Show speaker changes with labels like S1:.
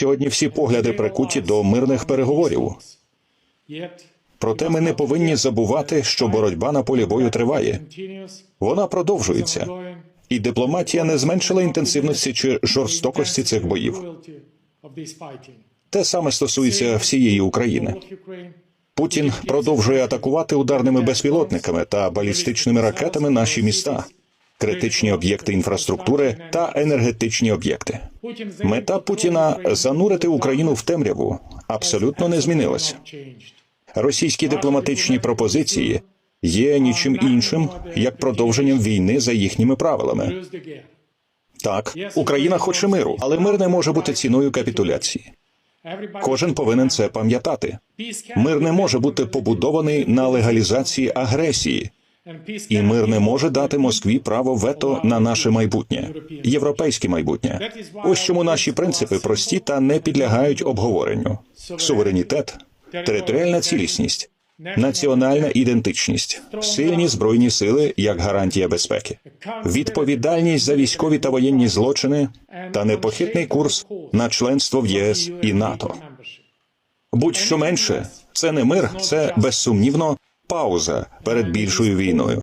S1: Сьогодні всі погляди прикуті до мирних переговорів. Проте ми не повинні забувати, що боротьба на полі бою триває. Вона продовжується, і дипломатія не зменшила інтенсивності чи жорстокості цих боїв. Те саме стосується всієї України. Путін продовжує атакувати ударними безпілотниками та балістичними ракетами наші міста, критичні об'єкти інфраструктури та енергетичні об'єкти. Мета Путіна занурити Україну в темряву абсолютно не змінилася. Російські дипломатичні пропозиції є нічим іншим, як продовженням війни за їхніми правилами. Так, Україна хоче миру, але мир не може бути ціною капітуляції. Кожен повинен це пам'ятати. Мир не може бути побудований на легалізації агресії, і мир не може дати Москві право вето на наше майбутнє, європейське майбутнє. Ось чому наші принципи прості та не підлягають обговоренню: суверенітет, територіальна цілісність, національна ідентичність, сильні збройні сили як гарантія безпеки, відповідальність за військові та воєнні злочини та непохитний курс на членство в ЄС і НАТО. Будь-що менше, це не мир, це безсумнівно пауза перед більшою війною.